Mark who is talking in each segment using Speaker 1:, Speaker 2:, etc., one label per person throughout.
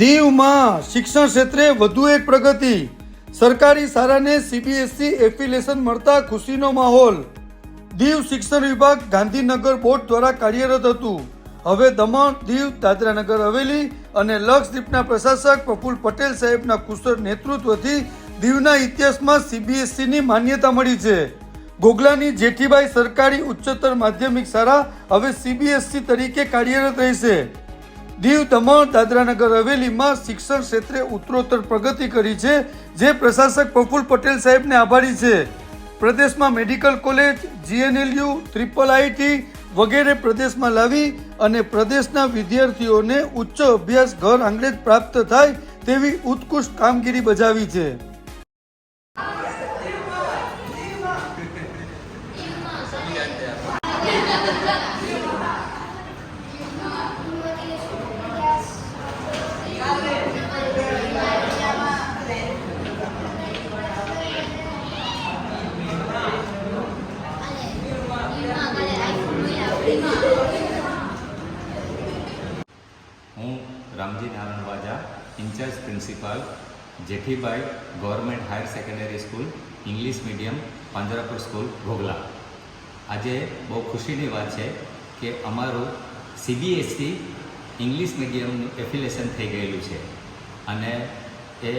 Speaker 1: દીવમાં શિક્ષણ ક્ષેત્રે વધુ એક પ્રગતિ. સરકારી શાળાને સીબીએસસી એફિલેશન મળતા ખુશીનો માહોલ. દીવ શિક્ષણ વિભાગ ગાંધીનગર બોર્ડ દ્વારા કાર્યરત હતું. હવે દમણ, દીવ, દાદરાનગર હવેલી અને લક્ષદ્વીપના પ્રશાસક પ્રફુલ પટેલ સાહેબના કુશળ નેતૃત્વથી દીવના ઇતિહાસમાં સીબીએસસીની માન્યતા મળી છે. ગોગલાની જેઠીબાઈ સરકારી ઉચ્ચતર માધ્યમિક શાળા હવે સીબીએસસી તરીકે કાર્યરત રહેશે. દીવ દમણ દાદરાનગર હવેલીમાં શિક્ષણ ક્ષેત્રે ઉત્તરોત્તર પ્રગતિ કરી છે, જે પ્રશાસક પ્રફુલ પટેલ સાહેબને આભારી છે. પ્રદેશમાં medical college, GNLU triple IT વગેરે પ્રદેશમાં લાવી અને પ્રદેશના વિદ્યાર્થીઓને ઉચ્ચ અભ્યાસ ઘર આંગણે જ પ્રાપ્ત થાય તેવી ઉત્કૃષ્ટ કામગીરી બજાવી છે
Speaker 2: હું Ramji Narayan Vaja, incharge principal Jethibai government higher secondary school, English medium, Panjarapur school Ghoghla આજે બહુ ખુશીની વાત છે કે અમારું સીબીએસસી ઇંગ્લિશ મીડિયમનું એફિલેશન થઈ ગયેલું છે. અને એ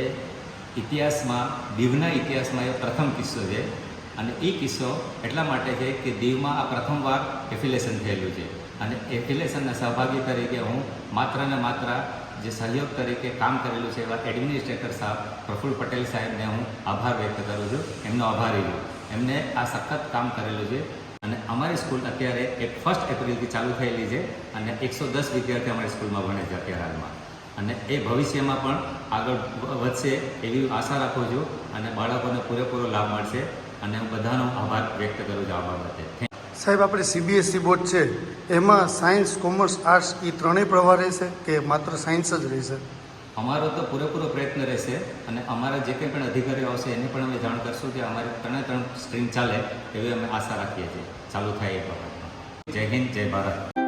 Speaker 2: ઇતિહાસમાં, દીવના ઇતિહાસમાં એ પ્રથમ કિસ્સો છે. અને એ કિસ્સો એટલા માટે છે કે દીવમાં આ પ્રથમવાર એફિલેશન થયેલું છે. અને એફિલેશનના સહભાગી તરીકે હું માત્ર ને માત્ર જે સહયોગ તરીકે કામ કરેલું છે એવા એડમિનિસ્ટ્રેટર સાહેબ પ્રફુલ્લ પટેલ સાહેબને હું આભાર વ્યક્ત કરું છું. એમનો આભારી છું. એમને આ સખત કામ કરેલું છે. અને અમારી સ્કૂલ અત્યારે એક ફર્સ્ટ એપ્રિલથી ચાલુ થયેલી છે અને એકસો દસ વિદ્યાર્થી અમારી સ્કૂલમાં ભણે છે અત્યારે હાલમાં. અને એ ભવિષ્યમાં પણ આગળ વધશે એવી આશા રાખું છું અને બાળકોને પૂરેપૂરો લાભ મળશે. અને હું બધાનો આભાર વ્યક્ત કરું છું આ બાબતે
Speaker 1: સાહેબ આપણે સીબીએસસી બોર્ડ છે. એમાં સાયન્સ કોમર્સ આર્ટ્સ એ ત્રણેય પ્રવાહ રહેશે કે માત્ર સાયન્સ જ રહેશે?
Speaker 2: અમારો તો પૂરેપૂરો પ્રયત્ન રહેશે અને અમારા જે કંઈ પણ અધિકારીઓ આવશે એને પણ અમે જાણ કરશું કે અમારે ત્રણે ત્રણ સ્ટ્રીમ ચાલે એવી અમે આશા રાખીએ છીએ. ચાલુ થાય એ પ્રમાણે. જય હિન્દ જય ભારત.